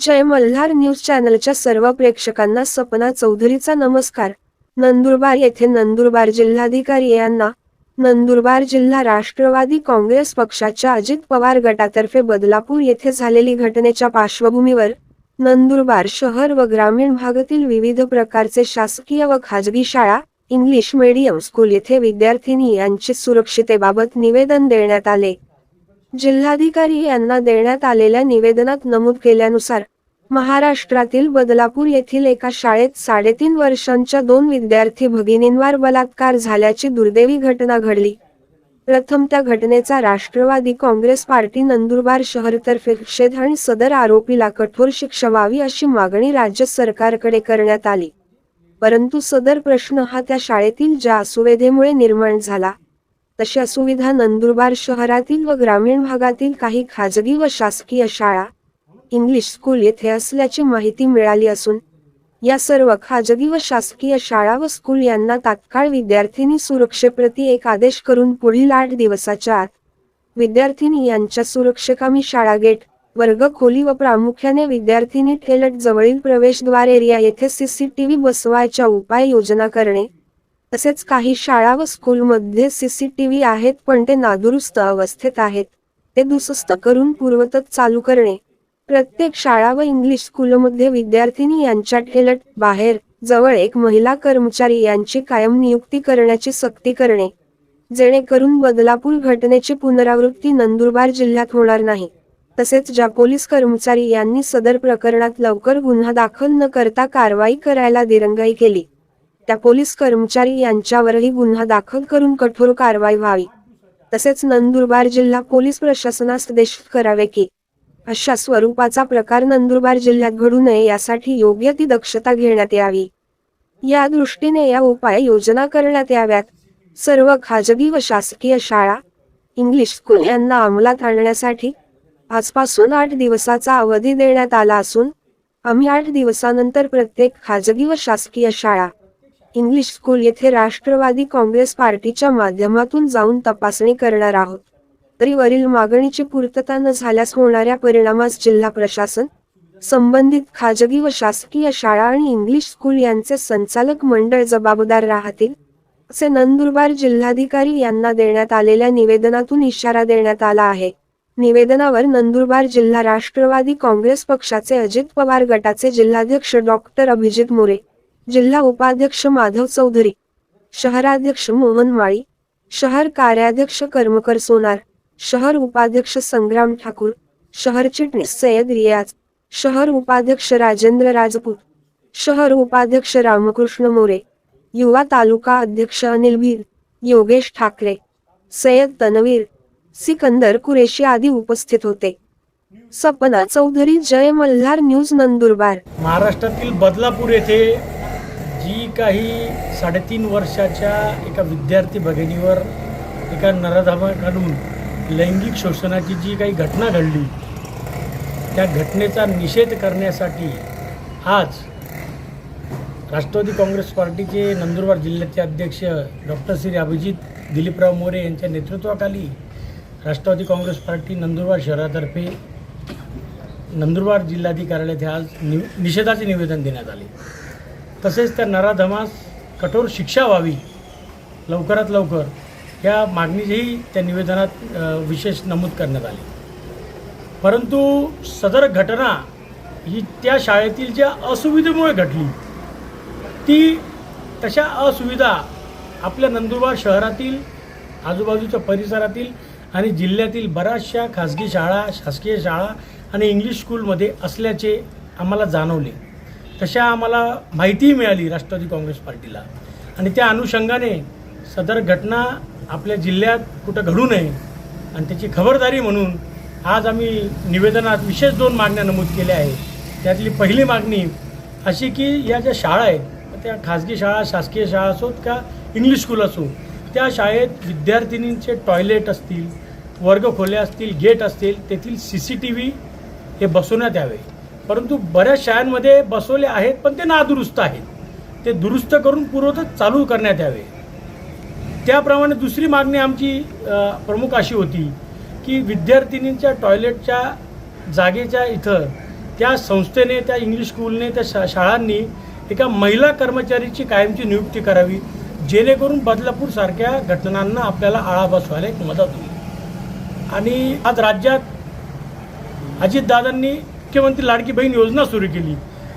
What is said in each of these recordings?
जय Malhar news चॅनलच्या सर्व प्रेक्षकांना सपना चौधरीचा नमस्कार. नंदुरबार येथे नंदुरबार जिल्हाधिकारी यांना नंदुरबार जिल्हा राष्ट्रवादी काँग्रेस पक्षाच्या अजित पवार गटातर्फे बदलापूर येथे झालेली घटनेच्या पार्श्वभूमीवर नंदुरबार शहर व ग्रामीण भागातील विविध प्रकारचे शासकीय व खाजगी शाळा इंग्लिश मीडियम स्कूल येथे विद्यार्थिनी यांची सुरक्षितेबाबत निवेदन देण्यात आले. जिल्हाधिकारी यांना देण्यात आलेल्या निवेदनात नमूद केल्यानुसार महाराष्ट्रातील बदलापूर येथील एका शाळेत साडेतीन वर्षांच्या दोन विद्यार्थी भगिनींवर बलात्कार झाल्याची दुर्दैवी घटना घडली. प्रथम त्या घटनेचा राष्ट्रवादी काँग्रेस पार्टी नंदुरबार शहरतर्फे निषेध आणि सदर आरोपीला कठोर शिक्षा व्हावी अशी मागणी राज्य सरकारकडे करण्यात आली. परंतु सदर प्रश्न हा त्या शाळेतील ज्या असुविधेमुळे निर्माण झाला तशा सुविधा नंदुरबार शहरातील व ग्रामीण भागातील काही खाजगी व शासकीय शाळा इंग्लिश स्कूल येथे असल्याची माहिती मिळाली असून या सर्व खाजगी व शासकीय शाळा व स्कूल यांना तात्काळ विद्यार्थिनी सुरक्षेप्रती एक आदेश करून पुढील आठ दिवसाच्या आत विद्यार्थिनी यांच्या सुरक्षेकामी शाळा गेट वर्ग खोली व प्रामुख्याने विद्यार्थिनी ठेलट जवळील प्रवेशद्वार एरिया येथे सीसीटीव्ही बसवायच्या उपाययोजना करणे तसेच काही शाळा व स्कूलमध्ये सीसीटीव्ही आहेत पण ते नादुरुस्त अवस्थेत आहेत. ते दुरुस्त करून पूर्वतच चालू करणे. प्रत्येक शाळा व इंग्लिश स्कूलमध्ये विद्यार्थिनी यांच्या ठेलट बाहेर जवळ एक महिला कर्मचारी यांची कायम नियुक्ती करण्याची सक्ती करणे. जेणेकरून बदलापूर घटनेची पुनरावृत्ती नंदुरबार जिल्ह्यात होणार नाही. तसेच ज्या पोलीस कर्मचारी यांनी सदर प्रकरणात लवकर गुन्हा दाखल न करता कारवाई करायला दिरंगाई केली. त्या पोलीस कर्मचारी यांच्यावरही गुन्हा दाखल करून कठोर कारवाई व्हावी. तसेच नंदुरबार जिल्हा पोलीस प्रशासनास आदेश करावे की अशा स्वरूपाचा प्रकार नंदुरबार जिल्ह्यात घडू नये यासाठी योग्य ती दक्षता घेण्यात यावी. या दृष्टीने या उपाय योजना करण्यात याव्यात. सर्व खाजगी व शासकीय शाळा इंग्लिश स्कूल यांना अंमलात आणण्यासाठी आजपासून आठ दिवसाचा अवधी देण्यात आला असून आम्ही आठ दिवसानंतर प्रत्येक खाजगी व शासकीय शाळा इंग्लिश स्कूल येथे राष्ट्रवादी काँग्रेस पार्टीच्या माध्यमातून जाऊन तपासणी करणार आहोत. तरी वरील मागणीची पूर्तता न झाल्यास होणाऱ्या परिणामास जिल्हा प्रशासन संबंधित खाजगी व शासकीय शाळा आणि इंग्लिश स्कूल यांचे संचालक मंडळ जबाबदार राहतील असे नंदुरबार जिल्हाधिकारी यांना देण्यात आलेल्या निवेदनातून इशारा देण्यात आला आहे. निवेदनावर नंदुरबार जिल्हा राष्ट्रवादी काँग्रेस पक्षाचे अजित पवार गटाचे जिल्हाध्यक्ष डॉक्टर अभिजित मोरे जिल्हा उपाध्यक्ष माधव चौधरी शहराध्यक्ष मोहन माळी शहर कार्याध्यक्ष कर्मकर सोनार शहर उपाध्यक्ष संग्राम ठाकूर शहर चिटणीस सय्यद रियाज शहर उपाध्यक्ष राजेंद्र राजपूत शहर उपाध्यक्ष रामकृष्ण मोरे युवा तालुका अध्यक्ष अनिल भीर योगेश ठाकरे सय्यद तनवीर सिकंदर कुरेशी आदी उपस्थित होते. सपना चौधरी जय मल्हार न्यूज नंदुरबार. महाराष्ट्रातील बदलापूर येथे काही साडेतीन वर्षाच्या एका विद्यार्थी भगिनीवर एका नराधामाकडून लैंगिक शोषणाची जी काही घटना घडली त्या घटनेचा निषेध करण्यासाठी आज राष्ट्रवादी काँग्रेस पार्टीचे नंदुरबार जिल्ह्याचे अध्यक्ष डॉक्टर श्री अभिजित दिलीपराव मोरे यांच्या नेतृत्वाखाली राष्ट्रवादी काँग्रेस पार्टी नंदुरबार शहरातर्फे नंदुरबार जिल्हाधिकाऱ्याला आज नि निषेधाचे निवेदन देण्यात आले. तसेच त्या नराधमास कठोर शिक्षा व्हावी लवकरात लवकर या मागणीचीही त्या निवेदनात विशेष नमूद करण्यात आली. परंतु सदर घटना ही त्या शाळेतील ज्या असुविधेमुळे घडली ती तशा असुविधा आपल्या नंदुरबार शहरातील आजूबाजूच्या परिसरातील आणि जिल्ह्यातील बऱ्याचशा खाजगी शाळा शासकीय शाळा आणि इंग्लिश स्कूलमध्ये असल्याचे आम्हाला जाणवले. तशा आम्हाला माहितीही मिळाली राष्ट्रवादी काँग्रेस पार्टीला. आणि त्या अनुषंगाने सदर घटना आपल्या जिल्ह्यात कुठं घडू नये आणि त्याची खबरदारी म्हणून आज आम्ही निवेदनात विशेष दोन मागण्या नमूद केल्या आहेत. त्यातली पहिली मागणी अशी की या ज्या शाळा आहेत त्या खाजगी शाळा शासकीय शाळा असोत का इंग्लिश स्कूल असो त्या शाळेत विद्यार्थिनींचे टॉयलेट असतील वर्गखोल्या असतील गेट असतील तेथील सी सी टी व्ही हे बसवण्यात यावे. परंतु बऱ्याच शाळांमध्ये बसवले आहेत पण ते नादुरुस्त आहेत. ते दुरुस्त करून पूर्वतच चालू करण्यात यावे. त्याप्रमाणे दुसरी मागणी आमची प्रमुख अशी होती की विद्यार्थिनींच्या टॉयलेटच्या जागेच्या इथं त्या संस्थेने त्या इंग्लिश स्कूलने त्या शा शाळांनी एका महिला कर्मचारीची कायमची नियुक्ती करावी जेणेकरून बदलापूरसारख्या घटनांना आपल्याला आळा बसवायला एक मदत होईल. आणि आज राज्यात अजितदादांनी मुख्यमंत्री लाडकी बहीण योजना सुरू केली.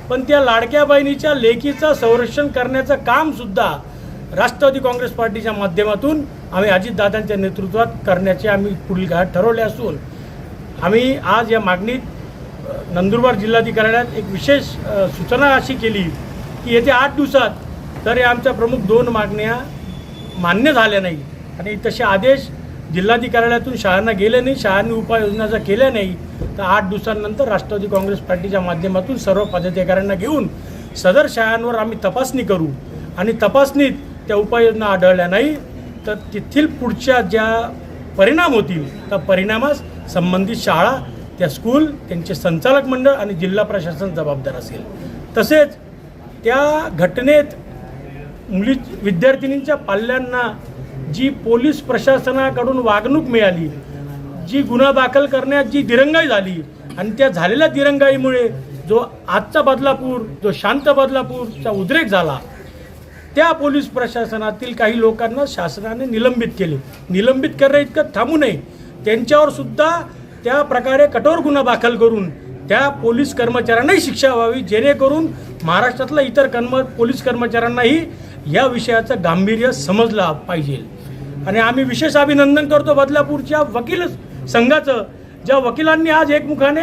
पण त्या लाडक्या बहिणीच्या लेखीचं संरक्षण करण्याचं कामसुद्धा राष्ट्रवादी काँग्रेस पार्टीच्या माध्यमातून आम्ही अजितदादांच्या नेतृत्वात करण्याचे आम्ही पुढील काळात ठरवले असून आम्ही आज या मागणीत नंदुरबार जिल्हाधिकाऱ्यात एक विशेष सूचना अशी केली की येत्या आठ दिवसात तर या आमच्या प्रमुख दोन मागण्या मान्य झाल्या नाही आणि तसे आदेश जिल्हाधिकाऱ्यालयातून शाळांना गेले नाही शाळांनी उपाययोजना जर केल्या नाही तर आठ दिवसांनंतर राष्ट्रवादी काँग्रेस पार्टीच्या माध्यमातून सर्व पदाधिकाऱ्यांना घेऊन सदर शाळांवर आम्ही तपासणी करू. आणि तपासणीत त्या उपाययोजना आढळल्या नाही तर तेथील पुढच्या ज्या परिणाम होतील त्या परिणामास संबंधित शाळा त्या स्कूल त्यांचे संचालक मंडळ आणि जिल्हा प्रशासन जबाबदार असेल. तसेच त्या घटनेत मुली विद्यार्थिनींच्या पाल्यांना जी पोलीस प्रशासनाकडून वागणूक मिळाली जी गुन्हा दाखल करण्यात जी दिरंगाई झाली आणि त्या झालेल्या दिरंगाईमुळे जो आजचा बदलापूर जो शांत बदलापूरचा उद्रेक झाला त्या पोलीस प्रशासनातील काही लोकांना शासनाने निलंबित केले. निलंबित करणं इतकं थांबू नये. त्यांच्यावर सुद्धा त्या प्रकारे कठोर गुन्हा दाखल करून त्या पोलीस कर्मचाऱ्यांनाही शिक्षा व्हावी जेणेकरून महाराष्ट्रातल्या इतर कर्म पोलीस कर्मचाऱ्यांनाही या विषयाचं गांभीर्य समजलं पाहिजे. आणि आम्ही विशेष अभिनंदन करतो बदलापूरच्या वकील संघाचं ज्या वकिलांनी आज एकमुखाने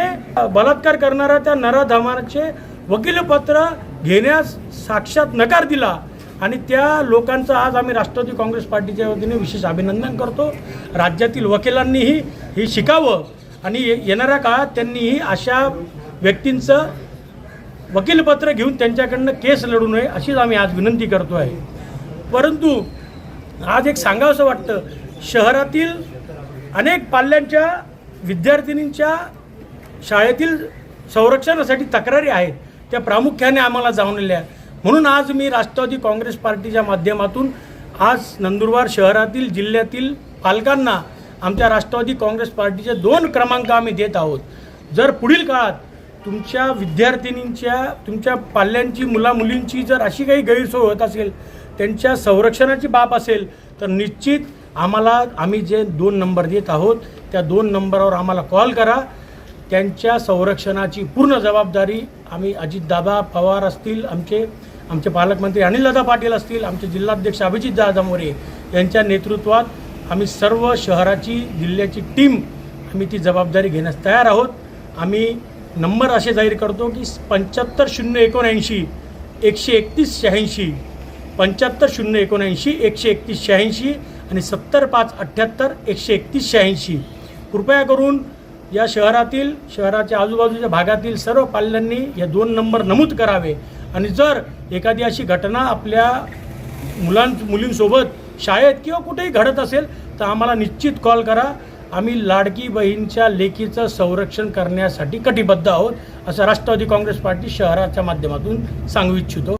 बलात्कार करणाऱ्या त्या नराधमाचे वकीलपत्र घेण्यास साक्षात नकार दिला. आणि त्या लोकांचं आज आम्ही राष्ट्रवादी काँग्रेस पार्टीच्या वतीने विशेष अभिनंदन करतो. राज्यातील वकिलांनीही हे शिकावं आणि ये- येणाऱ्या काळात त्यांनीही अशा व्यक्तींचं वकीलपत्र घेऊन त्यांच्याकडनं केस लढू नये अशीच आम्ही आज विनंती करतो आहे परंतु आज एक सांगावंसं वाटतं. शहरातील अनेक पाल्यांच्या विद्यार्थिनींच्या शाळेतील संरक्षणासाठी तक्रारी आहेत. त्या प्रामुख्याने आम्हाला जाणवलेल्या म्हणून आज मी राष्ट्रवादी काँग्रेस पार्टीच्या माध्यमातून आज नंदुरबार शहरातील जिल्ह्यातील पालकांना आमच्या राष्ट्रवादी काँग्रेस पार्टीचे दोन क्रमांक आम्ही देत आहोत. जर पुढील काळात तुमच्या विद्यार्थिनींच्या तुमच्या पाल्यांची मुला मुलींची जर अशी काही गैरसोय होत असेल त्यांच्या संरक्षणाची बाब असेल तर निश्चित आम्हाला आम्ही जे दोन नंबर देत आहोत त्या दोन नंबरवर आम्हाला कॉल करा. त्यांच्या संरक्षणाची पूर्ण जबाबदारी आम्ही अजितदादा पवार असतील आमचे आमचे पालकमंत्री अनिलदादा पाटील असतील आमचे जिल्हाध्यक्ष अभिजितदादा मोरे यांच्या नेतृत्वात आम्ही सर्व शहराची जिल्ह्याची टीम आम्ही ती जबाबदारी घेण्यास तयार आहोत. आम्ही नंबर असे जाहीर करतो की पंच्याहत्तर शून्य एकोणऐंशी एकशे एकतीस शहाऐंशी पंच्याहत्तर शून्य एकोणऐंशी एकशे एकतीस शहाऐंशी आणि सत्तर पाच अठ्ठ्याहत्तर एकशे एकतीस शहाऐंशी. कृपया करून या शहरातील शहराच्या आजूबाजूच्या भागातील सर्व पाल्यांनी या दोन नंबर नमूद करावे. आणि जर एखादी अशी घटना आपल्या मुलां मुलींसोबत शाळेत किंवा कुठेही घडत असेल तर आम्हाला निश्चित कॉल करा. आम्ही लाडकी बहीणच्या लेखीचं संरक्षण करण्यासाठी कटिबद्ध आहोत असं राष्ट्रवादी काँग्रेस पार्टी शहराच्या माध्यमातून सांगू इच्छितो.